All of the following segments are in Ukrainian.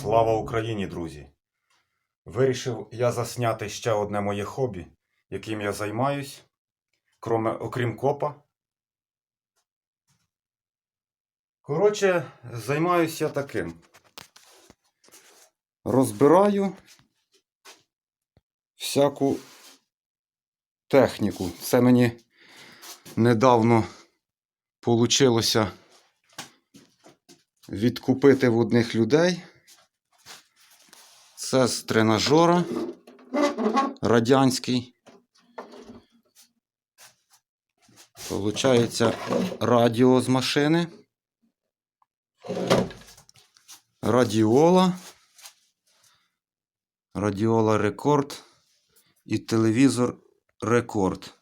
Слава Україні, друзі! Вирішив я засняти ще одне моє хобі, яким я займаюсь, кроме, окрім копа. Коротше, займаюся я таким. Розбираю всяку техніку. Це мені недавно получилося відкупити в одних людей. Це з тренажера радянський. Получається радіо з машини. Радіола. Радіола рекорд. І телевізор рекорд.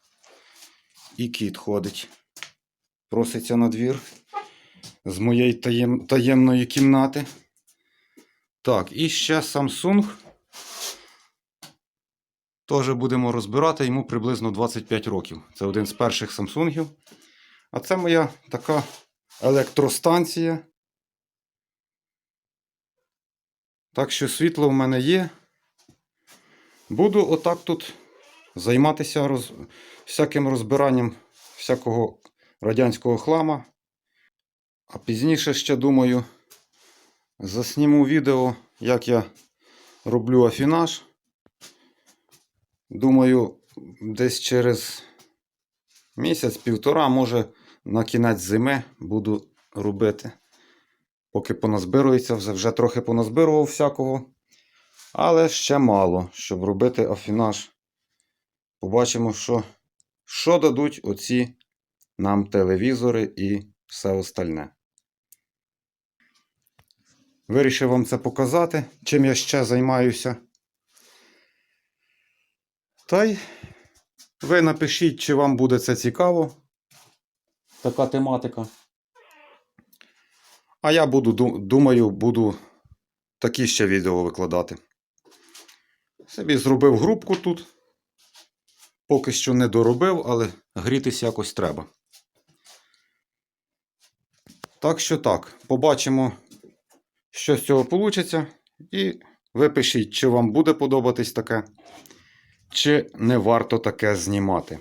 І кіт ходить. Проситься на двір з моєї таєм... таємної кімнати. Так, і ще Samsung. Теж будемо розбирати, йому приблизно 25 років. Це один з перших Samsung. А це моя така електростанція. Так що світло в мене є. Буду отак тут займатися роз... всяким розбиранням всякого радянського хлама. А пізніше ще думаю, засніму відео, як я роблю афінаж. Думаю, десь через місяць-півтора, може на кінець зими буду робити. Поки поназбирується, вже, трохи поназбирував всякого. Але ще мало, щоб робити афінаж. Побачимо, що, що дадуть оці нам телевізори і все остальне. Вирішив вам це показати, чим я ще займаюся. Та й ви напишіть, чи вам буде це цікаво. Така тематика. А я буду, думаю, буду такі ще відео викладати. Собі зробив групку тут. Поки що не доробив, але грітись якось треба. Так що так, побачимо, що з цього вийде. І ви пишіть, чи вам буде подобатись таке, чи не варто таке знімати.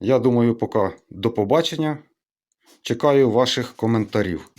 Я думаю, поки до побачення. Чекаю ваших коментарів.